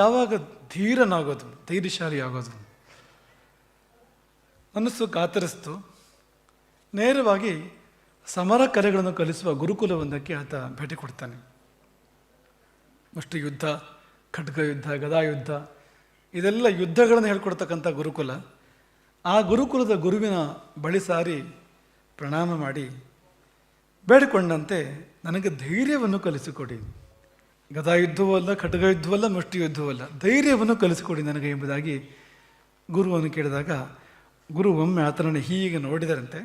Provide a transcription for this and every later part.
ಯಾವಾಗ ಧೀರನಾಗೋದು ಧೈರ್ಯಶಾಲಿ ಆಗೋದು ಮನಸ್ಸು ಕಾತರಿಸ್ತು. ನೇರವಾಗಿ ಸಮರ ಕಲೆಗಳನ್ನು ಕಲಿಸುವ ಗುರುಕುಲವೊಂದಕ್ಕೆ ಆತ ಭೇಟಿ ಕೊಡ್ತಾನೆ. ಅಷ್ಟು ಯುದ್ಧ ಖಡ್ಗ ಯುದ್ಧ ಗದಾ ಯುದ್ಧ ಇದೆಲ್ಲ ಯುದ್ಧಗಳನ್ನು ಹೇಳ್ಕೊಡ್ತಕ್ಕಂಥ ಗುರುಕುಲ. ಆ ಗುರುಕುಲದ ಗುರುವಿನ ಬಳಿ ಸಾರಿ ಪ್ರಣಾಮ ಮಾಡಿ, ಬೇಡಿಕೊಂಡಂತೆ ನನಗೆ ಧೈರ್ಯವನ್ನು ಕಲಿಸಿಕೊಡಿ. ಗದಾ ಯುದ್ಧವೂ ಅಲ್ಲ ಖಡ್ಗ ಯುದ್ಧವಲ್ಲ ಮುಷ್ಟಿ ಯುದ್ಧವೂ ಅಲ್ಲ ಧೈರ್ಯವನ್ನು ಕಲಿಸಿಕೊಡಿ ನನಗೆ ಎಂಬುದಾಗಿ ಗುರುವನ್ನು ಕೇಳಿದಾಗ, ಗುರು ಒಮ್ಮೆ ಆತನನ್ನು ಹೀಗೆ ನೋಡಿದರಂತೆ,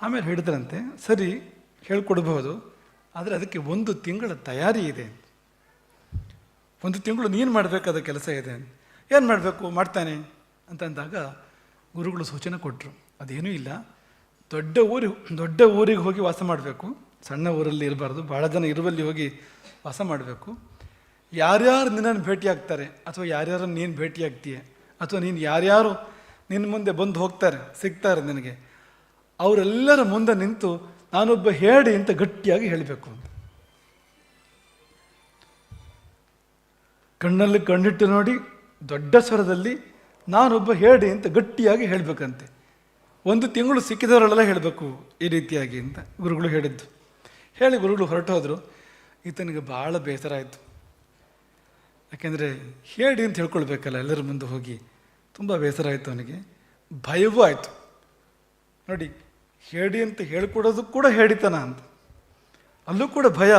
ಆಮೇಲೆ ಹೇಳಿದರಂತೆ, ಸರಿ, ಹೇಳ್ಕೊಡ್ಬಹುದು, ಆದರೆ ಅದಕ್ಕೆ ಒಂದು ತಿಂಗಳ ತಯಾರಿ ಇದೆ ಒಂದು ತಿಂಗಳು ನೀನು ಮಾಡಬೇಕಾದ ಕೆಲಸ ಇದೆ ಏನು ಮಾಡಬೇಕು, ಮಾಡ್ತಾನೆ ಅಂತಂದಾಗ ಗುರುಗಳು ಸೂಚನೆ ಕೊಟ್ಟರು ಅದೇನೂ ಇಲ್ಲ. ದೊಡ್ಡ ಊರಿಗೆ ದೊಡ್ಡ ಊರಿಗೆ ಹೋಗಿ ವಾಸ ಮಾಡಬೇಕು. ಸಣ್ಣ ಊರಲ್ಲಿ ಇರಬಾರ್ದು. ಭಾಳ ಜನ ಇರುವಲ್ಲಿ ಹೋಗಿ ವಾಸ ಮಾಡಬೇಕು. ಯಾರ್ಯಾರು ನಿನ್ನನ್ನು ಭೇಟಿ ಆಗ್ತಾರೆ, ಅಥವಾ ಯಾರ್ಯಾರು ನೀನು ಭೇಟಿ ಆಗ್ತೀಯ, ಅಥವಾ ನೀನು ಯಾರ್ಯಾರು ನಿನ್ನ ಮುಂದೆ ಬಂದು ಹೋಗ್ತಾರೆ, ಸಿಗ್ತಾರೆ ನಿನಗೆ, ಅವರೆಲ್ಲರ ಮುಂದೆ ನಿಂತು ನಾನೊಬ್ಬ ಹೇಳಿ ಅಂತ ಗಟ್ಟಿಯಾಗಿ ಹೇಳಬೇಕು. ಅಂತ ಕಣ್ಣಲ್ಲಿ ಕಣ್ಣಿಟ್ಟು ನೋಡಿ, ದೊಡ್ಡ ಸ್ವರದಲ್ಲಿ ನಾನೊಬ್ಬ ಹೇಳಿ ಅಂತ ಗಟ್ಟಿಯಾಗಿ ಹೇಳಬೇಕಂತೆ. ಒಂದು ತಿಂಗಳು ಸಿಕ್ಕಿದವರಲ್ಲೆಲ್ಲ ಹೇಳಬೇಕು ಈ ರೀತಿಯಾಗಿ ಅಂತ ಗುರುಗಳು ಹೇಳಿದ್ದು. ಹೇಳಿ ಗುರುಗಳು ಹೊರಟು ಹೋದರು ಈತನಿಗೆ ಭಾಳ ಬೇಸರ ಆಯಿತು ಯಾಕೆಂದರೆ ಹೇಳಿ ಅಂತ ಹೇಳ್ಕೊಳ್ಬೇಕಲ್ಲ, ಎಲ್ಲರ ಮುಂದೆ ಹೋಗಿ. ತುಂಬ ಬೇಸರ ಆಯಿತು ಅವನಿಗೆ. ಭಯವೂ ಆಯಿತು. ನೋಡಿ, ಹೇಳಿ ಅಂತ ಹೇಳ್ಕೊಡೋದು ಕೂಡ ಹೇಳಿತನ ಅಂತ. ಅಲ್ಲೂ ಕೂಡ ಭಯ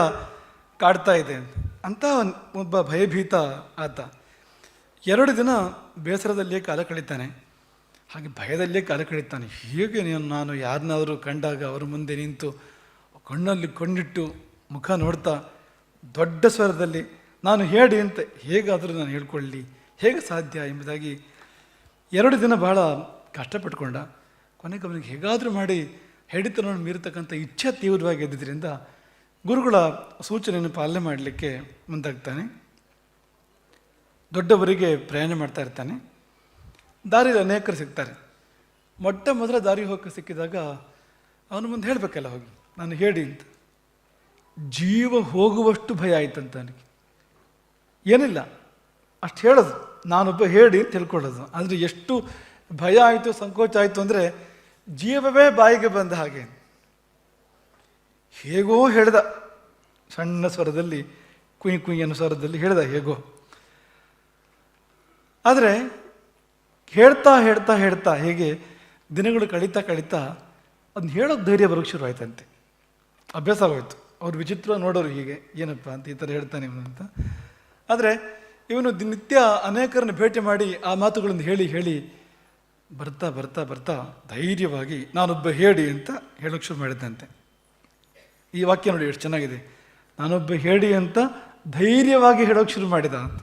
ಕಾಡ್ತಾ ಇದೆ ಅಂತ. ಒಬ್ಬ ಭಯಭೀತ ಆತ. ಎರಡು ದಿನ ಬೇಸರದಲ್ಲಿಯೇ ಕಾಲ ಕಳೀತಾನೆ. ಹಾಗೆ ಭಯದಲ್ಲೇ ಕಾಲ ಕಳೀತಾನೆ. ಹೇಗೆ ನಾನು ಯಾರನ್ನಾದರೂ ಕಂಡಾಗ ಅವರ ಮುಂದೆ ನಿಂತು ಕಣ್ಣಲ್ಲಿ ಕಣ್ಣಿಟ್ಟು ಮುಖ ನೋಡ್ತಾ ದೊಡ್ಡ ಸ್ವರದಲ್ಲಿ, ನಾನು ಹೇಳಿ ಅಂತ ಹೇಗಾದರೂ ನಾನು ಹೇಳ್ಕೊಳ್ಳಿ, ಹೇಗೆ ಸಾಧ್ಯ? ಎಂಬುದಾಗಿ ಎರಡು ದಿನ ಬಹಳ ಕಷ್ಟಪಟ್ಕೊಂಡ. ಕೊನೆಗೆ ಅವನಿಗೆ ಹೇಗಾದರೂ ಮಾಡಿ ಹೆಡಿತನವನ್ನು ಮೀರತಕ್ಕಂಥ ಇಚ್ಛೆ ತೀವ್ರವಾಗಿ ಇದ್ದಿದ್ದರಿಂದ ಗುರುಗಳ ಸೂಚನೆಯನ್ನು ಪಾಲನೆ ಮಾಡಲಿಕ್ಕೆ ಮುಂದಾಗ್ತಾನೆ. ದೊಡ್ಡವರಿಗೆ ಪ್ರಯಾಣ ಮಾಡ್ತಾ ಇರ್ತಾನೆ. ದಾರಿಯಲ್ಲಿ ಅನೇಕರು ಸಿಗ್ತಾರೆ. ಮೊಟ್ಟ ಮೊದಲ ದಾರಿ ಹೋಗಕ್ಕೆ ಸಿಕ್ಕಿದಾಗ ಅವನು ಮುಂದೆ ಹೇಳಬೇಕಲ್ಲ ಹೋಗಿ. ನಾನು ಹೇಳಿ ಅಂತ. ಜೀವ ಹೋಗುವಷ್ಟು ಭಯ ಆಯ್ತಂತ ನನಗೆ ಏನಿಲ್ಲ, ಅಷ್ಟು ಹೇಳೋದು. ನಾನೊಬ್ಬ ಹೇಳಿ ಅಂತ ತಿಳ್ಕೊಳ್ಳೋದು. ಆದರೆ ಎಷ್ಟು ಭಯ ಆಯಿತು, ಸಂಕೋಚ ಆಯಿತು ಅಂದರೆ ಜೀವವೇ ಬಾಯಿಗೆ ಬಂದ ಹಾಗೆ. ಹೇಗೋ ಹೇಳ್ದ. ಸಣ್ಣ ಸ್ವರದಲ್ಲಿ, ಕುಯ್ ಕುಯ್ ಅನ್ನೋ ಸ್ವರದಲ್ಲಿ ಹೇಳ್ದ ಹೇಗೋ. ಆದರೆ ಹೇಳ್ತಾ ಹೇಳ್ತಾ ಹೇಳ್ತಾ ಹೇಗೆ ದಿನಗಳು ಕಳೀತಾ ಕಳೀತಾ ಅದನ್ನ ಹೇಳೋ ಧೈರ್ಯ ಬರೋಕ್ಕೆ ಶುರು ಆಯ್ತಂತೆ. ಅಭ್ಯಾಸ ಆಗೋಯ್ತು. ಅವ್ರು ವಿಚಿತ್ರ ನೋಡೋರು ಹೀಗೆ, ಏನಪ್ಪ ಅಂತ ಈ ಥರ ಹೇಳ್ತಾನೆ ಇವನು ಅಂತ. ಆದರೆ ಇವನು ದಿನನಿತ್ಯ ಅನೇಕರನ್ನು ಭೇಟಿ ಮಾಡಿ ಆ ಮಾತುಗಳನ್ನು ಹೇಳಿ ಹೇಳಿ ಬರ್ತಾ ಬರ್ತಾ ಬರ್ತಾ ಧೈರ್ಯವಾಗಿ ನಾನೊಬ್ಬ ಹೇಳಿ ಅಂತ ಹೇಳೋಕ್ಕೆ ಶುರು ಮಾಡಿದ್ದಂತೆ ಈ ವಾಕ್ಯ ನೋಡಿ ಎಷ್ಟು ಚೆನ್ನಾಗಿದೆ. ನಾನೊಬ್ಬ ಹೇಳಿ ಅಂತ ಧೈರ್ಯವಾಗಿ ಹೇಳೋಕೆ ಶುರು ಮಾಡಿದ ಅಂತ.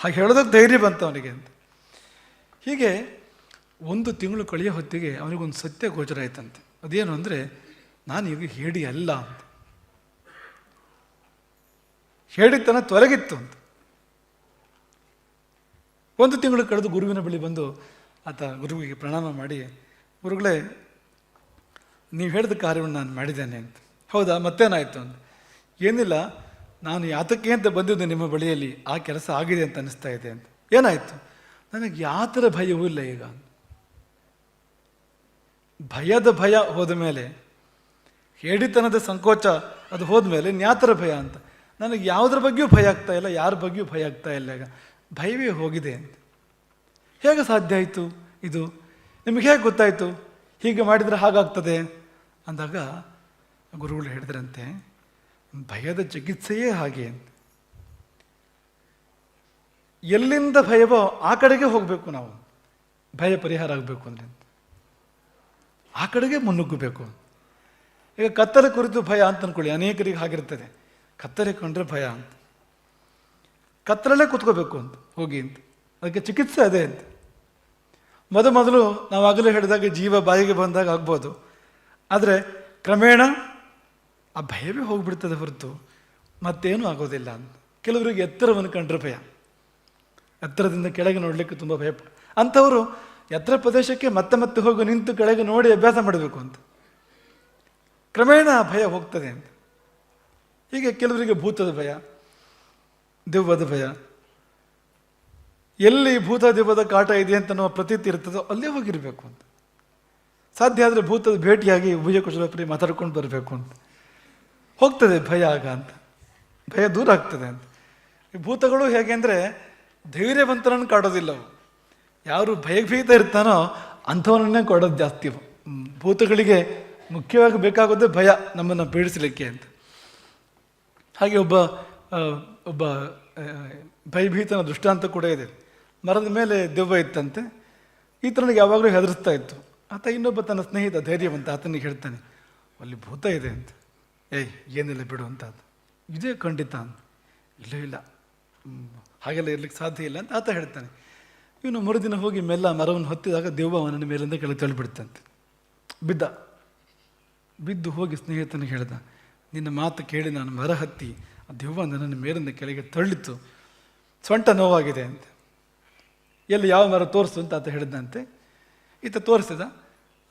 ಹಾಗೆ ಹೇಳೋದಕ್ಕೆ ಧೈರ್ಯ ಬಂತು ಅವನಿಗೆ ಅಂತ. ಹೀಗೆ ಒಂದು ತಿಂಗಳು ಕಳೆಯೋ ಹೊತ್ತಿಗೆ ಅವನಿಗೊಂದು ಸತ್ಯ ಗೋಚರ ಆಯ್ತಂತೆ. ಅದೇನು ಅಂದರೆ ನಾನು ಈಗ ಹೇಳಿ ಅಲ್ಲ ಅಂತ. ಹೇಳಿತನ ತೊಲಗಿತ್ತು ಅಂತ. ಒಂದು ತಿಂಗಳು ಕಳೆದು ಗುರುವಿನ ಬಳಿ ಬಂದು ಆತ ಗುರುವಿಗೆ ಪ್ರಣಾಮ ಮಾಡಿ, ಗುರುಗಳೇ, ನೀವು ಹೇಳಿದ ಕಾರ್ಯವನ್ನು ನಾನು ಮಾಡಿದ್ದೇನೆ ಅಂತ. ಹೌದಾ, ಮತ್ತೇನಾಯಿತು ಅಂತ. ಏನಿಲ್ಲ, ನಾನು ಯಾತಕ್ಕೆ ಅಂತ ಬಂದಿದ್ದು ನಿಮ್ಮ ಬಳಿಯಲ್ಲಿ, ಆ ಕೆಲಸ ಆಗಿದೆ ಅಂತ ಅನ್ನಿಸ್ತಾ ಇದೆ ಅಂತ. ಏನಾಯಿತು? ನನಗೆ ಯಾವ ಥರ ಭಯವೂ ಇಲ್ಲ ಈಗ. ಭಯದ ಭಯ ಹೋದ ಮೇಲೆ ಹೇಳಿತನದ ಸಂಕೋಚ ಅದು ಹೋದ್ಮೇಲೆ ನ್ಯಾತರ ಭಯ ಅಂತ. ನನಗೆ ಯಾವುದ್ರ ಬಗ್ಗೆಯೂ ಭಯ ಆಗ್ತಾ ಇಲ್ಲ, ಯಾರ ಬಗ್ಗೆಯೂ ಭಯ ಆಗ್ತಾ ಇಲ್ಲ ಈಗ. ಭಯವೇ ಹೋಗಿದೆ ಅಂತ. ಹೇಗೆ ಸಾಧ್ಯ ಆಯಿತು ಇದು? ನಿಮಗೆ ಹೇಗೆ ಗೊತ್ತಾಯಿತು? ಹೀಗೆ ಮಾಡಿದರೆ ಹಾಗಾಗ್ತದೆ? ಅಂದಾಗ ಗುರುಗಳು ಹೇಳಿದ್ರಂತೆ, ಭಯದ ಚಿಕಿತ್ಸೆಯೇ ಹಾಗೆ ಅಂತ. ಎಲ್ಲಿಂದ ಭಯವೋ ಆ ಕಡೆಗೆ ಹೋಗಬೇಕು ನಾವು. ಭಯ ಪರಿಹಾರ ಆಗಬೇಕು ಅಂದ್ರೆ. ಆ ಕಡೆಗೆ ಮುನ್ನುಗ್ಗಬೇಕು ಈಗ ಕತ್ತಲೆ ಕುರಿತು ಭಯ ಅಂತ ಅಂದ್ಕೊಳ್ಳಿ ಅನೇಕರಿಗೆ ಹಾಗಿರ್ತದೆ. ಕತ್ತಲೆ ಕಂಡ್ರೆ ಭಯ ಅಂತ. ಕತ್ತಲಲ್ಲೇ ಕೂತ್ಕೋಬೇಕು ಅಂತ, ಹೋಗಿ ಅಂತ. ಅದಕ್ಕೆ ಚಿಕಿತ್ಸೆ ಅದೇ ಅಂತ. ಮೊದ ಮೊದಲು ನಾವು ಆಗಲೇ ಹೇಳಿದಾಗ ಜೀವ ಬಾಯಿಗೆ ಬಂದಾಗ ಆಗ್ಬೋದು. ಆದರೆ ಕ್ರಮೇಣ ಆ ಭಯವೇ ಹೋಗ್ಬಿಡ್ತದೆ ಹೊರತು. ಮತ್ತೇನೂ ಆಗೋದಿಲ್ಲ ಅಂತ. ಕೆಲವರಿಗೆ ಎತ್ತರವನ್ನು ಕಂಡ್ರೆ ಭಯ. ಎತ್ತರದಿಂದ ಕೆಳಗೆ ನೋಡಲಿಕ್ಕೆ ತುಂಬ ಭಯ. ಅಂಥವರು ಎತ್ತರ ಪ್ರದೇಶಕ್ಕೆ ಮತ್ತೆ ಮತ್ತೆ ಹೋಗಿ ನಿಂತು ಕೆಳಗೆ ನೋಡಿ ಅಭ್ಯಾಸ ಮಾಡಬೇಕು ಅಂತ. ಕ್ರಮೇಣ ಭಯ ಹೋಗ್ತದೆ ಅಂತ. ಹೀಗೆ ಕೆಲವರಿಗೆ ಭೂತದ ಭಯ, ದೆವ್ವದ ಭಯ. ಎಲ್ಲಿ ಭೂತ ದೆವ್ವದ ಕಾಟ ಇದೆ ಅಂತ ನಮ್ಮ ಪ್ರತೀತಿ ಇರ್ತದೋ ಅಲ್ಲೇ ಹೋಗಿರಬೇಕು ಅಂತ. ಸಾಧ್ಯ ಆದರೆ ಭೂತದ ಭೇಟಿಯಾಗಿ ಭುಜ ಕುಶಲಪುರಿ ಮಾತಾಡ್ಕೊಂಡು ಬರಬೇಕು ಅಂತ. ಹೋಗ್ತದೆ ಭಯ ಆಗ ಅಂತ. ಭಯ ದೂರ ಆಗ್ತದೆ ಅಂತ. ಈ ಭೂತಗಳು ಹೇಗೆ ಅಂದರೆ ಧೈರ್ಯವಂತರನ್ನು ಕಾಡೋದಿಲ್ಲ ಅವು. ಯಾರು ಭಯಭೀತ ಇರ್ತಾನೋ ಅಂಥವನನ್ನೇ ಕೊಡೋದು ಜಾಸ್ತಿ ಭೂತಗಳಿಗೆ ಮುಖ್ಯವಾಗಿ ಬೇಕಾಗೋದು ಭಯ ನಮ್ಮನ್ನು ಪೀಡಿಸಲಿಕ್ಕೆ ಅಂತ. ಹಾಗೆ ಒಬ್ಬ ಒಬ್ಬ ಭಯಭೀತನ ದೃಷ್ಟಾಂತ ಕೂಡ ಇದೆ. ಮರದ ಮೇಲೆ ದೆವ್ವ ಇತ್ತಂತೆ. ಈತನಿಗೆ ಯಾವಾಗಲೂ ಹೆದರಿಸ್ತಾ ಇತ್ತು. ಆತ ಇನ್ನೊಬ್ಬ ತನ್ನ ಸ್ನೇಹಿತ ಧೈರ್ಯವಂತ ಆತನಿಗೆ ಹೇಳ್ತಾನೆ, ಅಲ್ಲಿ ಭೂತ ಇದೆ ಅಂತ. ಏಯ್, ಏನಿಲ್ಲ ಬಿಡು ಅಂತ ಅದು ಇದೇ ಖಂಡಿತ ಅಂತ. ಇಲ್ಲ ಇಲ್ಲ. ಹಾಗೆಲ್ಲ ಇರಲಿಕ್ಕೆ ಸಾಧ್ಯ ಇಲ್ಲ ಅಂತ ಆತ ಹೇಳ್ತಾನೆ. ಇವನು ಮರುದಿನ ಹೋಗಿ ಮೆಲ್ಲ ಮರವನ್ನು ಹೊತ್ತಿದಾಗ ದೆವ್ವ ಅವನ ಮೇಲಿಂದ ಕೆಳಗೆ ತಳ್ಳಿಬಿಡ್ತಂತೆ. ಬಿದ್ದ. ಬಿದ್ದು ಹೋಗಿ ಸ್ನೇಹಿತನಿಗೆ ಹೇಳಿದ, ನಿನ್ನ ಮಾತು ಕೇಳಿ ನಾನು ಮರ ಹತ್ತಿ ಆ ದೆವ್ವ ನನ್ನನ್ನು ಮೇಲಿಂದ ಕೆಳಗೆ ತಳ್ಳಿತು. ಸೊಂಟ ನೋವಾಗಿದೆ ಅಂತ. ಎಲ್ಲಿ ಯಾವ ಮರ ತೋರಿಸು ಅಂತ ಆತ ಹೇಳಿದಂತೆ ಈತ ತೋರಿಸಿದ,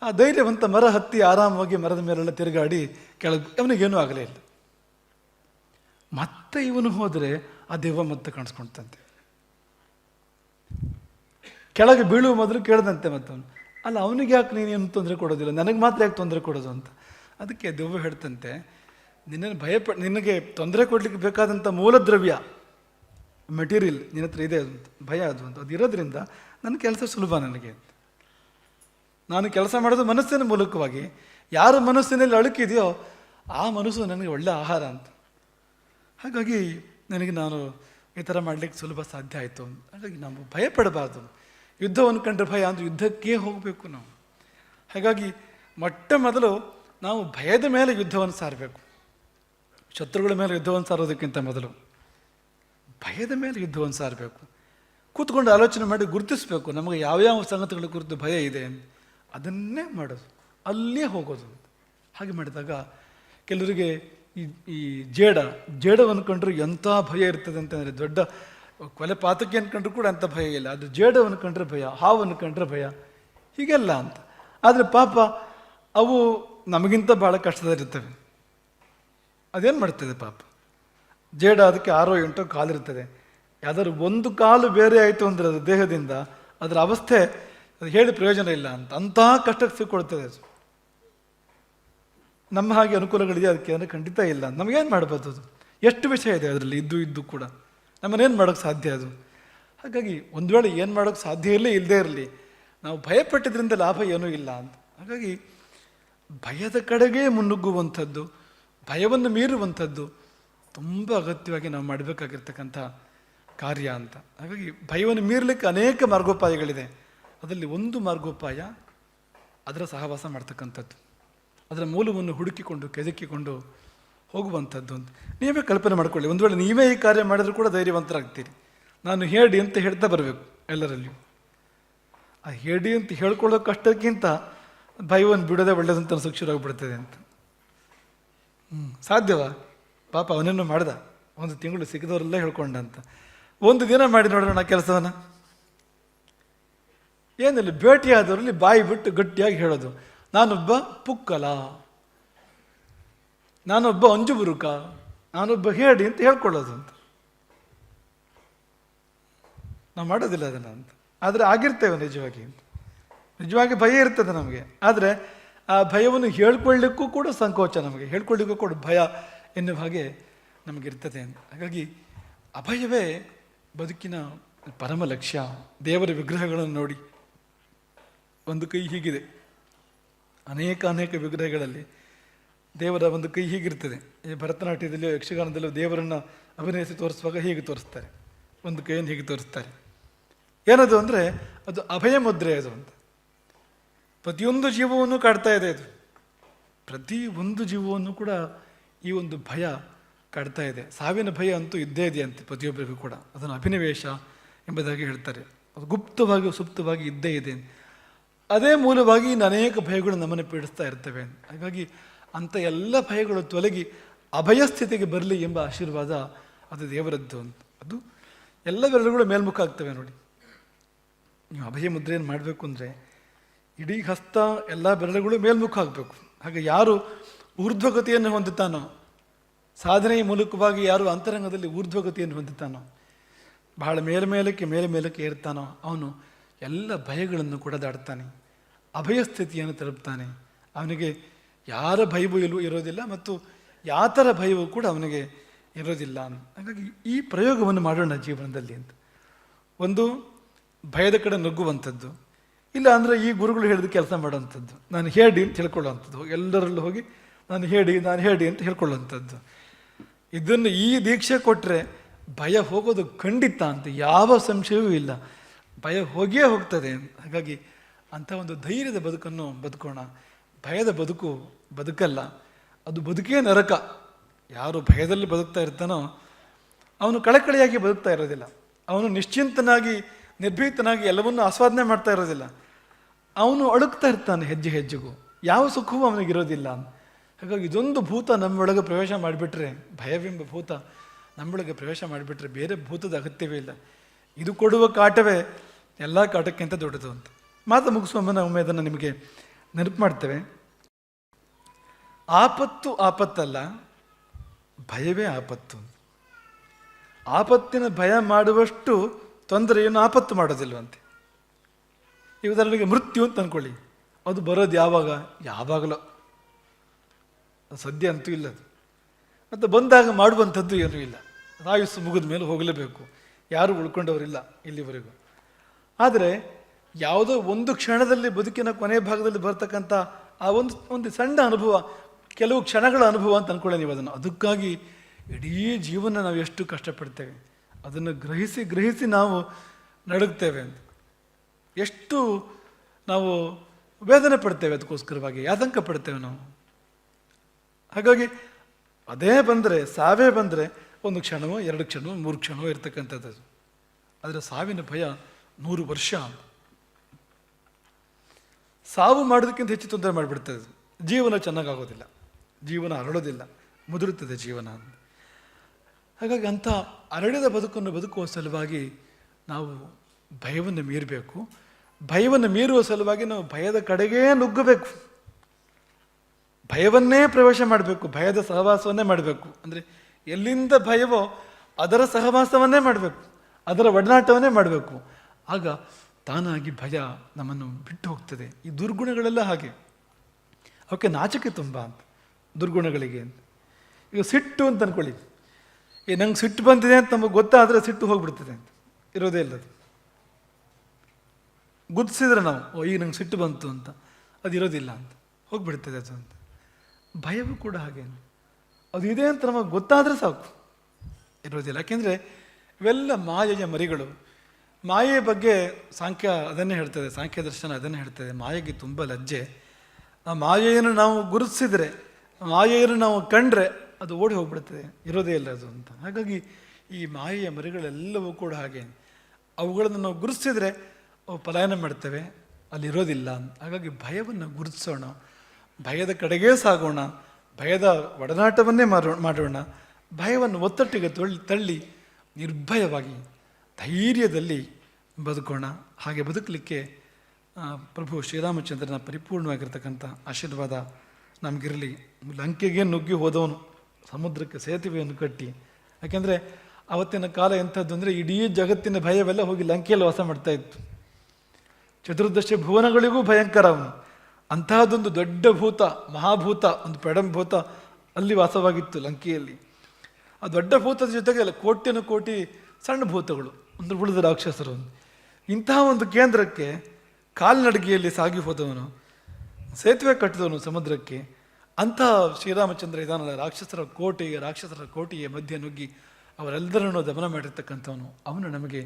ಆ ಧೈರ್ಯವಂತ ಮರ ಹತ್ತಿ ಆರಾಮವಾಗಿ ಮರದ ಮೇಲೆಲ್ಲ ತಿರುಗಾಡಿ ಕೆಳಗೆ, ಅವನಿಗೇನೂ ಆಗಲೇ ಇಲ್ಲ. ಮತ್ತೆ ಇವನು ಹೋದರೆ ಆ ದೆವ್ವ ಮತ್ತೆ ಕಾಣಿಸ್ಕೊಳ್ತಂತೆ ಕೆಳಗೆ ಬೀಳುವ ಮೊದಲು ಕೇಳ್ದಂತೆ ಮತ್ತವನು, ಅಲ್ಲ ಅವನಿಗೆ ಯಾಕೆ ನೀನೇನು ತೊಂದರೆ ಕೊಡೋದಿಲ್ಲ? ನನಗೆ ಮಾತ್ರ ಯಾಕೆ ತೊಂದರೆ ಕೊಡೋದು? ಅಂತ. ಅದಕ್ಕೆ ದೆವ್ವ ಹೇಳ್ತಂತೆ, ನಿನ್ನನ್ನು ಭಯಪ ನಿನಗೆ ತೊಂದರೆ ಕೊಡಲಿಕ್ಕೆ ಬೇಕಾದಂಥ ಮೂಲ ದ್ರವ್ಯ ಮೆಟೀರಿಯಲ್ ನಿನ್ನ ಹತ್ರ ಇದೆ ಅದು ಭಯ ಅದು ಅಂತ, ಅದು ಇರೋದ್ರಿಂದ ನನ್ನ ಕೆಲಸ ಸುಲಭ ನನಗೆ ನಾನು ಕೆಲಸ ಮಾಡೋದು ಮನಸ್ಸಿನ ಮೂಲಕವಾಗಿ, ಯಾರ ಮನಸ್ಸಿನಲ್ಲಿ ಅಳುಕಿದೆಯೋ ಆ ಮನಸ್ಸು ನನಗೆ ಒಳ್ಳೆ ಆಹಾರ ಅಂತ. ಹಾಗಾಗಿ ನನಗೆ ನಾನು ಈ ಥರ ಮಾಡಲಿಕ್ಕೆ ಸುಲಭ ಸಾಧ್ಯ ಆಯಿತು ಹಾಗಾಗಿ ನಾವು ಭಯಪಡಬಾರ್ದು. ಯುದ್ಧವನ್ನು ಕಂಡ್ರೆ ಭಯ, ಅಂದರೆ ಯುದ್ಧಕ್ಕೆ ಹೋಗಬೇಕು ನಾವು. ಹಾಗಾಗಿ ಮೊಟ್ಟ ಮೊದಲು ನಾವು ಭಯದ ಮೇಲೆ ಯುದ್ಧವನ್ನು ಸಾರಬೇಕು. ಶತ್ರುಗಳ ಮೇಲೆ ಯುದ್ಧವನ್ನು ಸಾರೋದಕ್ಕಿಂತ ಮೊದಲು ಭಯದ ಮೇಲೆ ಯುದ್ಧವನ್ನು ಸಾರಬೇಕು. ಕೂತ್ಕೊಂಡು ಆಲೋಚನೆ ಮಾಡಿ ಗುರುತಿಸಬೇಕು, ನಮಗೆ ಯಾವ್ಯಾವ ಸಂಗತಿಗಳ ಕುರಿತು ಭಯ ಇದೆ ಅದನ್ನೇ ಮಾಡೋದು. ಅಲ್ಲೇ ಹೋಗೋದು. ಹಾಗೆ ಮಾಡಿದಾಗ ಕೆಲವರಿಗೆ ಈ ಈ ಜೇಡ, ಜೇಡವನ್ನು ಕಂಡ್ರೆ ಎಂಥ ಭಯ ಇರ್ತದೆ ಅಂತಂದರೆ ದೊಡ್ಡ ಕೊಲೆ ಪಾತಕ್ಕೆ ಅಂದ್ಕೊಂಡ್ರು ಕೂಡ ಅಂಥ ಭಯ ಇಲ್ಲ. ಅದು ಜೇಡವನ್ನು ಕಂಡ್ರೆ ಭಯ, ಹಾವನ್ನು ಕಂಡ್ರೆ ಭಯ, ಹೀಗೆಲ್ಲ ಅಂತ. ಆದರೆ ಪಾಪ ಅವು ನಮಗಿಂತ ಭಾಳ ಕಷ್ಟದಲ್ಲಿರ್ತವೆ. ಅದೇನು ಮಾಡ್ತದೆ ಪಾಪ? ಜೇಡ ಅದಕ್ಕೆ ಆರೋ ಎಂಟೋ ಕಾಲಿರ್ತದೆ ಯಾವ್ದಾದ್ರು ಒಂದು ಕಾಲು ಬೇರೆ ಆಯಿತು ಅಂದರೆ ಅದು ದೇಹದಿಂದ ಅದರ ಅವಸ್ಥೆ ಅದು ಹೇಳಿ ಪ್ರಯೋಜನ ಇಲ್ಲ ಅಂತ. ಅಂತಹ ಕಷ್ಟಕ್ಕೆ ಸಿಕ್ಕೊಳ್ತದೆ ಅದು. ನಮ್ಮ ಹಾಗೆ ಅನುಕೂಲಗಳಿದೆ, ಅದಕ್ಕೆ ಅಂದರೆ ಖಂಡಿತ ಇಲ್ಲ. ನಮಗೇನು ಮಾಡ್ಬೋದು ಅದು? ಎಷ್ಟು ವಿಷಯ ಇದೆ ಅದರಲ್ಲಿ? ಇದ್ದು ಇದ್ದು ಕೂಡ. ನಮ್ಮನ್ನೇನು ಮಾಡೋಕ್ಕೆ ಸಾಧ್ಯ ಅದು? ಹಾಗಾಗಿ ಒಂದು ವೇಳೆ ಏನು ಮಾಡೋಕ್ಕೆ ಸಾಧ್ಯ ಇರಲಿ ಇಲ್ಲದೇ ಇರಲಿ, ನಾವು ಭಯಪಟ್ಟಿದ್ರಿಂದ ಲಾಭ ಏನೂ ಇಲ್ಲ ಅಂತ. ಹಾಗಾಗಿ ಭಯದ ಕಡೆಗೆ ಮುನ್ನುಗ್ಗುವಂಥದ್ದು, ಭಯವನ್ನು ಮೀರುವಂಥದ್ದು ತುಂಬ ಅಗತ್ಯವಾಗಿ ನಾವು ಮಾಡಬೇಕಾಗಿರ್ತಕ್ಕಂಥ ಕಾರ್ಯ ಅಂತ. ಹಾಗಾಗಿ ಭಯವನ್ನು ಮೀರಲಿಕ್ಕೆ ಅನೇಕ ಮಾರ್ಗೋಪಾಯಗಳಿದೆ. ಅದರಲ್ಲಿ ಒಂದು ಮಾರ್ಗೋಪಾಯ ಅದರ ಸಹವಾಸ ಮಾಡ್ತಕ್ಕಂಥದ್ದು. ಅದರ ಮೂಲವನ್ನು ಹುಡುಕಿಕೊಂಡು, ಕೆದಕಿಕೊಂಡು ಹೋಗುವಂಥದ್ದು ಅಂತ. ನೀವೇ ಕಲ್ಪನೆ ಮಾಡ್ಕೊಳ್ಳಿ. ಒಂದು ವೇಳೆ ನೀವೇ ಈ ಕಾರ್ಯ ಮಾಡಿದರೂ ಕೂಡ ಧೈರ್ಯವಂತರಾಗ್ತೀರಿ. ನಾನು ಹೇಳಿ ಅಂತ ಹೇಳ್ತಾ ಬರಬೇಕು ಎಲ್ಲರಲ್ಲಿಯೂ ಆ ಹೇಳಿ ಅಂತ ಹೇಳ್ಕೊಳ್ಳೋ ಕಷ್ಟಕ್ಕಿಂತ ಭಯವನ್ನು ಬಿಡೋದೇ ಒಳ್ಳೇದಂತ ಶುರು ಆಗ್ಬಿಡ್ತದೆ ಅಂತ. ಹ್ಞೂ ಸಾಧ್ಯವಾ? ಪಾಪ ಅವನೇನು ಮಾಡ್ದ. ಒಂದು ತಿಂಗಳು ಸಿಕ್ಕಿದವರೆಲ್ಲ ಹೇಳ್ಕೊಂಡ ಅಂತ. ಒಂದು ದಿನ ಮಾಡಿ ನೋಡೋಣ ಕೆಲಸವನ್ನ. ಏನಿಲ್ಲ ಭೇಟಿಯಾದವರಲ್ಲಿ ಬಾಯಿ ಬಿಟ್ಟು ಗಟ್ಟಿಯಾಗಿ ಹೇಳೋದು. ನಾನೊಬ್ಬ ಪುಕ್ಕಲ. ನಾನೊಬ್ಬ ಅಂಜುಬುರುಕ ನಾನೊಬ್ಬ ಹೇಳಿ ಅಂತ ಹೇಳ್ಕೊಳ್ಳೋದು ಅಂತ. ನಾವು ಮಾಡೋದಿಲ್ಲ ಅದನ್ನು ಅಂತ. ಆದರೆ ಆಗಿರ್ತೇವೆ ನಿಜವಾಗಿ ಅಂತ. ನಿಜವಾಗಿ ಭಯ ಇರ್ತದೆ ನಮಗೆ. ಆದರೆ ಆ ಭಯವನ್ನು ಹೇಳ್ಕೊಳ್ಳಿಕ್ಕೂ ಕೂಡ ಸಂಕೋಚ ನಮಗೆ. ಹೇಳ್ಕೊಳ್ಳಿಕ್ಕೂ ಕೂಡ ಭಯ ಎನ್ನುವ ಹಾಗೆ ನಮಗಿರ್ತದೆ ಹಾಗಾಗಿ ಅಭಯವೇ ಬದುಕಿನ ಪರಮ ಲಕ್ಷ್ಯ. ದೇವರ ವಿಗ್ರಹಗಳನ್ನು ನೋಡಿ. ಒಂದು ಕೈ ಹೀಗಿದೆ. ಅನೇಕ ಅನೇಕ ವಿಗ್ರಹಗಳಲ್ಲಿ ದೇವರ ಒಂದು ಕೈ ಹೀಗಿರ್ತದೆ. ಈ ಭರತನಾಟ್ಯದಲ್ಲಿ, ಯಕ್ಷಗಾನದಲ್ಲೂ ದೇವರನ್ನು ಅಭಿನಯಿಸಿ ತೋರಿಸುವಾಗ ಹೀಗೆ ತೋರಿಸ್ತಾರೆ. ಒಂದು ಕೈಯನ್ನು ಹೀಗೆ ತೋರಿಸ್ತಾರೆ. ಏನದು ಅಂದರೆ ಅದು ಅಭಯ ಮುದ್ರೆ ಅದು ಅಂತ. ಪ್ರತಿಯೊಂದು ಜೀವವನ್ನು ಕಾಡ್ತಾ ಇದೆ ಅದು. ಪ್ರತಿ ಒಂದು ಜೀವವನ್ನು ಕೂಡ ಈ ಒಂದು ಭಯ ಕಾಡ್ತಾ ಇದೆ. ಸಾವಿನ ಭಯ ಅಂತೂ ಇದ್ದೇ ಇದೆ ಅಂತ ಪ್ರತಿಯೊಬ್ಬರಿಗೂ ಕೂಡ. ಅದನ್ನು ಅಭಿನಿವೇಶ ಎಂಬುದಾಗಿ ಹೇಳ್ತಾರೆ. ಅದು ಗುಪ್ತವಾಗಿ ಸುಪ್ತವಾಗಿ ಇದ್ದೇ ಇದೆ. ಅದೇ ಮೂಲವಾಗಿ ಅನೇಕ ಭಯಗಳು ನಮ್ಮನ್ನು ಪೀಡಿಸ್ತಾ ಇರ್ತವೆ. ಹಾಗಾಗಿ ಅಂಥ ಎಲ್ಲ ಭಯಗಳು ತೊಲಗಿ ಅಭಯ ಸ್ಥಿತಿಗೆ ಬರಲಿ ಎಂಬ ಆಶೀರ್ವಾದ ಅದು ದೇವರದ್ದು ಅಂತ. ಅದು ಎಲ್ಲ ಬೆರಳುಗಳು ಮೇಲ್ಮುಖ ಆಗ್ತವೆ ನೋಡಿ. ನೀವು ಅಭಯ ಮುದ್ರೆಯನ್ನು ಮಾಡಬೇಕು ಅಂದರೆ ಇಡೀ ಹಸ್ತ ಎಲ್ಲ ಬೆರಳುಗಳು ಮೇಲ್ಮುಖ ಆಗಬೇಕು ಹಾಗೆ ಯಾರು ಊರ್ಧ್ವಗತಿಯನ್ನು ಹೊಂದುತ್ತಾನೋ ಸಾಧನೆಯ ಮೂಲಕವಾಗಿ ಯಾರು ಅಂತರಂಗದಲ್ಲಿ ಊರ್ಧ್ವಗತಿಯನ್ನು ಹೊಂದುತ್ತಾನೋ ಬಹಳ ಮೇಲ್ಮೇಲಕ್ಕೆ ಮೇಲೆ ಮೇಲಕ್ಕೆ ಏರ್ತಾನೋ, ಅವನು ಎಲ್ಲ ಭಯಗಳನ್ನು ಕೂಡ ದಾಡ್ತಾನೆ ಅಭಯ ಸ್ಥಿತಿಯನ್ನು ತಲುಪ್ತಾನೆ. ಅವನಿಗೆ ಯಾರ ಭಯವೂ ಇಲ್ಲೂ ಇರೋದಿಲ್ಲ ಮತ್ತು ಯಾತರ ಭಯವೂ ಕೂಡ ಅವನಿಗೆ ಇರೋದಿಲ್ಲ. ಹಾಗಾಗಿ ಈ ಪ್ರಯೋಗವನ್ನು ಮಾಡೋಣ ಜೀವನದಲ್ಲಿ ಅಂತ. ಒಂದು ಭಯದ ಕಡೆ ನುಗ್ಗುವಂಥದ್ದು. ಇಲ್ಲ ಅಂದರೆ ಈ ಗುರುಗಳು ಹೇಳಿದ ಕೆಲಸ ಮಾಡೋವಂಥದ್ದು. ನಾನು ಹೇಳಿ ಅಂತ ಹೇಳ್ಕೊಳ್ಳುವಂಥದ್ದು ಎಲ್ಲರಲ್ಲೂ ಹೋಗಿ, ನಾನು ಹೇಳಿ ನಾನು ಹೇಳಿ ಅಂತ ಹೇಳ್ಕೊಳ್ಳುವಂಥದ್ದು. ಇದನ್ನು ಈ ದೀಕ್ಷೆ ಕೊಟ್ಟರೆ ಭಯ ಹೋಗೋದು ಖಂಡಿತ ಅಂತ ಯಾವ ಸಂಶಯವೂ ಇಲ್ಲ. ಭಯ ಹೋಗಿಯೇ ಹೋಗ್ತದೆ. ಹಾಗಾಗಿ ಅಂಥ ಒಂದು ಧೈರ್ಯದ ಬದುಕನ್ನು ಬದುಕೋಣ. ಭಯದ ಬದುಕು ಬದುಕಲ್ಲ. ಅದು ಬದುಕೇ ನರಕ. ಯಾರು ಭಯದಲ್ಲಿ ಬದುಕ್ತಾ ಇರ್ತಾನೋ, ಅವನು ಕಳಕಳಿಯಾಗಿ ಬದುಕ್ತಾ ಇರೋದಿಲ್ಲ. ಅವನು ನಿಶ್ಚಿಂತನಾಗಿ ನಿರ್ಭೀತನಾಗಿ ಎಲ್ಲವನ್ನೂ ಆಸ್ವಾದನೆ ಮಾಡ್ತಾ ಇರೋದಿಲ್ಲ. ಅವನು ಅಳುಕ್ತಾ ಇರ್ತಾನೆ ಹೆಜ್ಜೆ ಹೆಜ್ಜೆಗೂ. ಯಾವ ಸುಖವೂ ಅವನಿಗಿರೋದಿಲ್ಲ ಹಾಗಾಗಿ ಇದೊಂದು ಭೂತ ನಮ್ಮೊಳಗೆ ಪ್ರವೇಶ ಮಾಡಿಬಿಟ್ರೆ, ಭಯವೆಂಬ ಭೂತ ನಮ್ಮೊಳಗೆ ಪ್ರವೇಶ ಮಾಡಿಬಿಟ್ರೆ ಬೇರೆ ಭೂತದ ಅಗತ್ಯವೇ ಇಲ್ಲ. ಇದು ಕೊಡುವ ಕಾಟವೇ ಎಲ್ಲ ಕಾಟಕ್ಕಿಂತ ದೊಡ್ಡದು ಅಂತ. ಮಾತು ಮುಗಿಸುವ ಮುನ್ನ ಒಮ್ಮೆ ಅದನ್ನು ನಿಮಗೆ ನೆನಪು ಮಾಡ್ತೇವೆ. ಆಪತ್ತು ಆಪತ್ತಲ್ಲ, ಭಯವೇ ಆಪತ್ತು. ಆಪತ್ತಿನ ಭಯ ಮಾಡುವಷ್ಟು ತೊಂದರೆಯನ್ನು ಆಪತ್ತು ಮಾಡೋದಿಲ್ವಂತೆ. ಈ ಉದಾಹರಣೆಗೆ ಮೃತ್ಯು ಅಂತ ಅಂದ್ಕೊಳ್ಳಿ ಅದು ಬರೋದು ಯಾವಾಗ? ಯಾವಾಗಲೋ. ಸದ್ಯ ಅಂತೂ ಇಲ್ಲ ಅದು. ಮತ್ತು ಬಂದಾಗ ಮಾಡುವಂಥದ್ದು ಏನೂ ಇಲ್ಲ. ಆಯುಸ್ಸು ಮುಗಿದ ಮೇಲೆ ಹೋಗಲೇಬೇಕು. ಯಾರು ಉಳ್ಕೊಂಡವರಿಲ್ಲ ಇಲ್ಲಿವರೆಗೂ. ಆದರೆ ಯಾವುದೋ ಒಂದು ಕ್ಷಣದಲ್ಲಿ ಬದುಕಿನ ಕೊನೆ ಭಾಗದಲ್ಲಿ ಬರ್ತಕ್ಕಂಥ ಆ ಒಂದು ಒಂದು ಸಣ್ಣ ಅನುಭವ, ಕೆಲವು ಕ್ಷಣಗಳ ಅನುಭವ ಅಂತ ಅಂದ್ಕೊಳ್ಳಿ ನೀವು ಅದನ್ನು. ಅದಕ್ಕಾಗಿ ಇಡೀ ಜೀವನ ನಾವು ಎಷ್ಟು ಕಷ್ಟಪಡ್ತೇವೆ. ಅದನ್ನು ಗ್ರಹಿಸಿ ಗ್ರಹಿಸಿ ನಾವು ನಡುಗ್ತೇವೆ ಅಂತ. ಎಷ್ಟು ನಾವು ವೇದನೆ ಪಡ್ತೇವೆ ಅದಕ್ಕೋಸ್ಕರವಾಗಿ, ಆತಂಕ ಪಡ್ತೇವೆ ನಾವು. ಹಾಗಾಗಿ ಅದೇ ಬಂದರೆ, ಸಾವೇ ಬಂದರೆ ಒಂದು ಕ್ಷಣವೋ, ಎರಡು ಕ್ಷಣವೋ, ಮೂರು ಕ್ಷಣವೋ ಇರ್ತಕ್ಕಂಥದ್ದು ಆದರೆ ಸಾವಿನ ಭಯ ನೂರು ವರ್ಷ ಸಾವು ಮಾಡೋದಕ್ಕಿಂತ ಹೆಚ್ಚು ತೊಂದರೆ ಮಾಡಿಬಿಡ್ತದೆ ಜೀವನ ಚೆನ್ನಾಗಾಗೋದಿಲ್ಲ. ಜೀವನ ಅರಳೋದಿಲ್ಲ. ಮುದುರುತ್ತದೆ ಜೀವನ ಹಾಗಾಗಿ ಅಂಥ ಅರಳಿದ ಬದುಕನ್ನು ಬದುಕುವ ಸಲುವಾಗಿ ನಾವು ಭಯವನ್ನು ಮೀರಬೇಕು. ಭಯವನ್ನು ಮೀರುವ ಸಲುವಾಗಿ ನಾವು ಭಯದ ಕಡೆಗೇ ನುಗ್ಗಬೇಕು. ಭಯವನ್ನೇ ಪ್ರವೇಶ ಮಾಡಬೇಕು, ಭಯದ ಸಹವಾಸವನ್ನೇ ಮಾಡಬೇಕು. ಅಂದರೆ ಎಲ್ಲಿಂದ ಭಯವೋ ಅದರ ಸಹವಾಸವನ್ನೇ ಮಾಡಬೇಕು, ಅದರ ಒಡನಾಟವನ್ನೇ ಮಾಡಬೇಕು. ಆಗ ತಾನಾಗಿ ಭಯ ನಮ್ಮನ್ನು ಬಿಟ್ಟು ಹೋಗ್ತದೆ. ಈ ದುರ್ಗುಣಗಳೆಲ್ಲ ಹಾಗೆ. ಅವಕ್ಕೆ ನಾಚಿಕೆ ತುಂಬ ಅಂತ, ದುರ್ಗುಣಗಳಿಗೆ ಈಗ ಸಿಟ್ಟು ಅಂತ ಅಂದ್ಕೊಳ್ಳಿ ಈ ನಂಗೆ ಸಿಟ್ಟು ಬಂದಿದೆ ಅಂತ ನಮಗೆ ಗೊತ್ತಾದರೆ ಸಿಟ್ಟು ಹೋಗ್ಬಿಡ್ತದೆ ಅಂತ. ಇರೋದೇ ಇಲ್ಲ ಅದು ಗುದ್ಸಿದ್ರೆ ನಾವು, ಓ, ಈಗ ನಂಗೆ ಸಿಟ್ಟು ಬಂತು ಅಂತ. ಅದು ಇರೋದಿಲ್ಲ ಅಂತ. ಹೋಗ್ಬಿಡ್ತದೆ ಅದು ಅಂತ. ಭಯವೂ ಕೂಡ ಹಾಗೆ ಅದು ಇದೆ ಅಂತ ನಮಗೆ ಗೊತ್ತಾದರೆ ಸಾಕು. ಇರೋದಿಲ್ಲ. ಯಾಕೆಂದರೆ ಇವೆಲ್ಲ ಮಾಯೆಯ ಮರಿಗಳು. ಮಾಯೆಯ ಬಗ್ಗೆ ಸಾಂಖ್ಯ ಅದನ್ನೇ ಹೇಳ್ತದೆ, ಸಾಂಖ್ಯ ದರ್ಶನ ಅದನ್ನೇ ಹೇಳ್ತದೆ. ಮಾಯೆಗೆ ತುಂಬ ಲಜ್ಜೆ. ಆ ಮಾಯೆಯನ್ನು ನಾವು ಗುರುತಿಸಿದರೆ, ಮಾಯೆಯನ್ನು ನಾವು ಕಂಡ್ರೆ ಅದು ಓಡಿ ಹೋಗ್ಬಿಡುತ್ತದೆ. ಇರೋದೇ ಇಲ್ಲ ಅದು ಅಂತ. ಹಾಗಾಗಿ ಈ ಮಾಯೆಯ ಮರಿಗಳೆಲ್ಲವೂ ಕೂಡ ಹಾಗೆ. ಅವುಗಳನ್ನು ನಾವು ಗುರುತಿಸಿದ್ರೆ ಅವು ಪಲಾಯನ ಮಾಡ್ತೇವೆ. ಅಲ್ಲಿರೋದಿಲ್ಲ ಹಾಗಾಗಿ ಭಯವನ್ನು ಗುರುತಿಸೋಣ. ಭಯದ ಕಡೆಗೇ ಸಾಗೋಣ. ಭಯದ ಒಡನಾಟವನ್ನೇ ಮಾರೋ, ಮಾಡೋಣ. ಭಯವನ್ನು ಒತ್ತಟ್ಟಿಗೆ ತೊಳ್ಳಿ ತಳ್ಳಿ ನಿರ್ಭಯವಾಗಿ ಧೈರ್ಯದಲ್ಲಿ ಬದುಕೋಣ. ಹಾಗೆ ಬದುಕಲಿಕ್ಕೆ ಪ್ರಭು ಶ್ರೀರಾಮಚಂದ್ರನ ಪರಿಪೂರ್ಣವಾಗಿರ್ತಕ್ಕಂಥ ಆಶೀರ್ವಾದ ನಮಗಿರಲಿ. ಲಂಕೆಗೆ ನುಗ್ಗಿ ಹೋದವನು. ಸಮುದ್ರಕ್ಕೆ ಸೇತುವೆಯನ್ನು ಕಟ್ಟಿ. ಯಾಕೆಂದರೆ ಅವತ್ತಿನ ಕಾಲ ಎಂಥದ್ದು ಅಂದರೆ ಇಡೀ ಜಗತ್ತಿನ ಭಯವೆಲ್ಲ ಹೋಗಿ ಲಂಕೆಯಲ್ಲಿ ವಾಸ ಮಾಡ್ತಾ ಇತ್ತು. ಚತುರ್ದಶ ಭುವನಗಳಿಗೂ ಭಯಂಕರ ಅವನು. ಅಂತಹದೊಂದು ದೊಡ್ಡ ಭೂತ, ಮಹಾಭೂತ, ಒಂದು ಪೆಡಂಭೂತ ಅಲ್ಲಿ ವಾಸವಾಗಿತ್ತು ಲಂಕೆಯಲ್ಲಿ. ಆ ದೊಡ್ಡ ಭೂತದ ಜೊತೆಗೆ ಅಲ್ಲ ಕೋಟ್ಯನ ಕೋಟಿ ಸಣ್ಣ ಭೂತಗಳು ಅಂದ್ರೆ ಉಳಿದ ರಾಕ್ಷಸರು. ಇಂತಹ ಒಂದು ಕೇಂದ್ರಕ್ಕೆ ಕಾಲ್ನಡಿಗೆಯಲ್ಲಿ ಸಾಗಿ ಹೋದವನು, ಸೇತುವೆ ಕಟ್ಟಿದವನು ಸಮುದ್ರಕ್ಕೆ. ಅಂತಹ ಶ್ರೀರಾಮಚಂದ್ರ ಇದಾನಲ್ಲ, ರಾಕ್ಷಸರ ಕೋಟೆಯ ರಾಕ್ಷಸರ ಕೋಟೆಯ ಮಧ್ಯೆ ನುಗ್ಗಿ ಅವರೆಲ್ಲರನ್ನು ದಮನ ಮಾಡಿರ್ತಕ್ಕಂಥವನು. ಅವನು ನಮಗೆ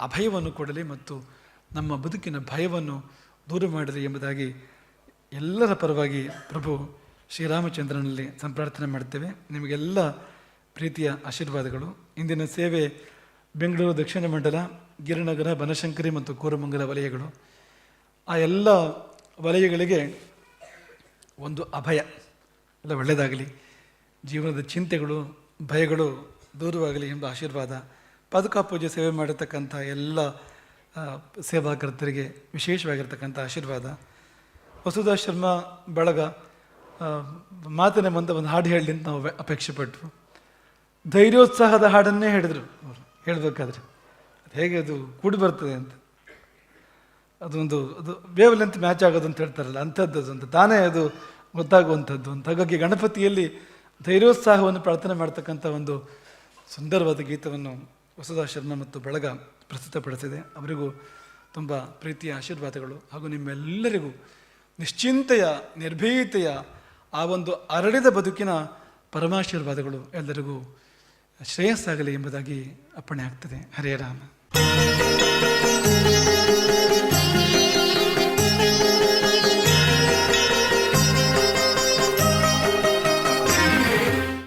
ಅಭಯವನ್ನು ಕೊಡಲಿ ಮತ್ತು ನಮ್ಮ ಬದುಕಿನ ಭಯವನ್ನು ದೂರ ಮಾಡಲಿ ಎಂಬುದಾಗಿ ಎಲ್ಲರ ಪರವಾಗಿ ಪ್ರಭು ಶ್ರೀರಾಮಚಂದ್ರನಲ್ಲಿ ಸಂಪ್ರಾರ್ಥನೆ ಮಾಡ್ತೇವೆ. ನಿಮಗೆಲ್ಲ ಪ್ರೀತಿಯ ಆಶೀರ್ವಾದಗಳು. ಇಂದಿನ ಸೇವೆ ಬೆಂಗಳೂರು ದಕ್ಷಿಣ ಮಂಡಲ, ಗಿರಿನಗರ, ಬನಶಂಕರಿ ಮತ್ತು ಕೋರಮಂಗಲ ವಲಯಗಳು. ಆ ಎಲ್ಲ ವಲಯಗಳಿಗೆ ಒಂದು ಅಭಯ. ಎಲ್ಲ ಒಳ್ಳೆಯದಾಗಲಿ. ಜೀವನದ ಚಿಂತೆಗಳು, ಭಯಗಳು ದೂರವಾಗಲಿ ಎಂಬ ಆಶೀರ್ವಾದ ಪಾದುಕಾ ಪೂಜೆ ಸೇವೆ ಮಾಡಿರ್ತಕ್ಕಂಥ ಎಲ್ಲ ಸೇವಾಕರ್ತರಿಗೆ ವಿಶೇಷವಾಗಿರ್ತಕ್ಕಂಥ ಆಶೀರ್ವಾದ. ವಸುಧಾ ಶರ್ಮಾ ಬಳಗ ಮಾತಿನ ಮುಂದೆ ಒಂದು ಹಾಡು ಹೇಳಲಿ ಅಂತ ನಾವು ಅಪೇಕ್ಷೆ ಪಟ್ಟರು ಧೈರ್ಯೋತ್ಸಾಹದ ಹಾಡನ್ನೇ ಹೇಳಿದರು ಅವರು. ಹೇಳಬೇಕಾದ್ರೆ ಹೇಗೆ ಅದು ಕೂಡಿ ಬರ್ತದೆ ಅಂತ. ಅದೊಂದು, ಅದು ವೇವ್ ಲೆಂತ್ ಮ್ಯಾಚ್ ಆಗೋದು ಅಂತ ಹೇಳ್ತಾರಲ್ಲ, ಅಂಥದ್ದು ಅದು ಅಂತ ತಾನೇ ಅದು ಗೊತ್ತಾಗುವಂಥದ್ದು ಅಂತ. ಹಾಗಾಗಿ ಗಣಪತಿಯಲ್ಲಿ ಧೈರ್ಯೋತ್ಸಾಹವನ್ನು ಪ್ರಾರ್ಥನೆ ಮಾಡ್ತಕ್ಕಂಥ ಒಂದು ಸುಂದರವಾದ ಗೀತವನ್ನು ವಸುಧಾ ಶರ್ಮ ಮತ್ತು ಬಳಗ ಪ್ರಸ್ತುತಪಡಿಸಿದೆ. ಅವರಿಗೂ ತುಂಬ ಪ್ರೀತಿಯ ಆಶೀರ್ವಾದಗಳು ಹಾಗೂ ನಿಮ್ಮೆಲ್ಲರಿಗೂ ನಿಶ್ಚಿಂತೆಯ, ನಿರ್ಭೀತೆಯ ಆ ಒಂದು ಅರಳಿದ ಬದುಕಿನ ಪರಮಾಶೀರ್ವಾದಗಳು ಎಲ್ಲರಿಗೂ ಶ್ರೇಯಸ್ಸಾಗಲಿ ಎಂಬುದಾಗಿ ಅಪ್ಪಣೆ ಆಗ್ತದೆ. ಹರೇ ರಾಮ.